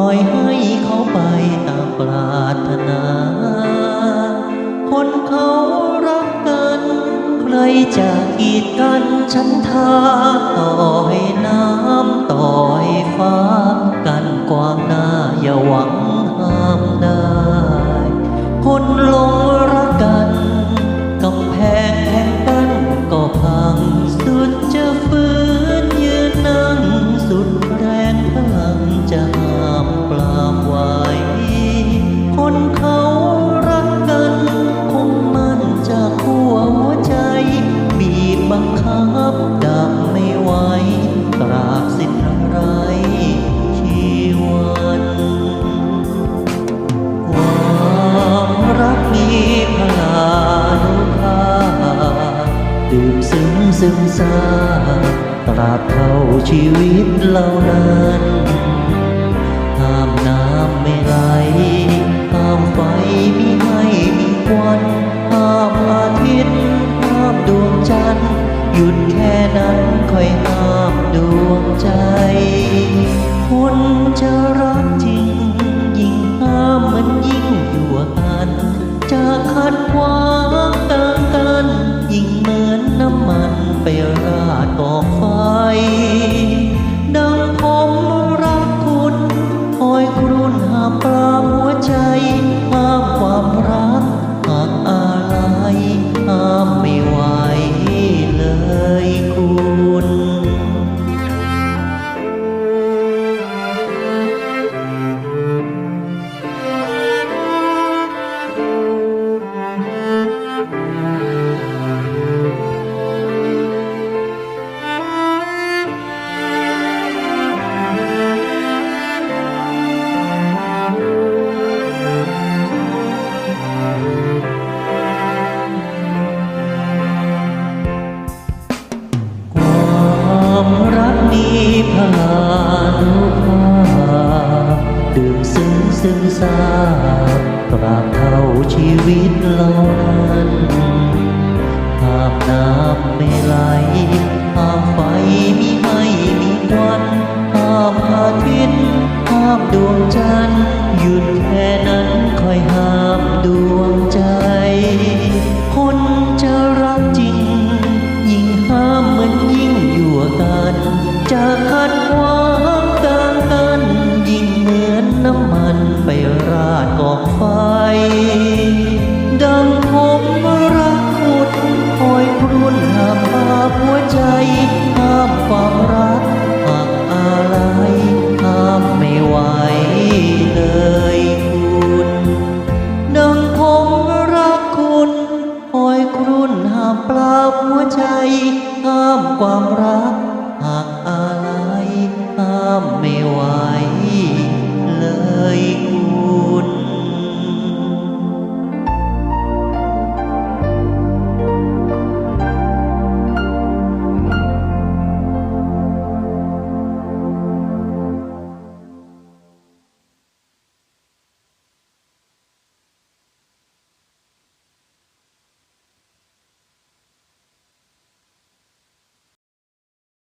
ล่อยให้เขาไปตามปรารถนา คนเขารักกัน ใครจะกีดกันฉันทาต่อให้น้ำต่อให้ฟ้า กันกว้างหน้าอย่าหวังห้ามได้ คนลง ซึ้งซึมซาตราบเท่าชีวิตเหล่านั้นห้ามน้ำไม่ไหลห้ามไฟมิให้มีควันห้ามอาทิตย์ห้ามดวงจันทร์หยุดแค่นั้นค่อยห้ามดวงใจ คนจะรักจริง ราดกอง พานุภาพดื่มซึ้งซึ้งซาตราบเท่าชีวิตเหล่านั้นภาพน้ำไม่ไหล จะขัดวางกลางกันยิ่งเหมือนน้ำมันไปราดกองไฟ ดังผมรักคุณคอยครุ่นหามปาหัวใจห้ามความรักหักอะไรห้ามไม่ไหวเลยคุณดังผมรักคุณคอยครุ่นหามปลาหัวใจห้ามความรัก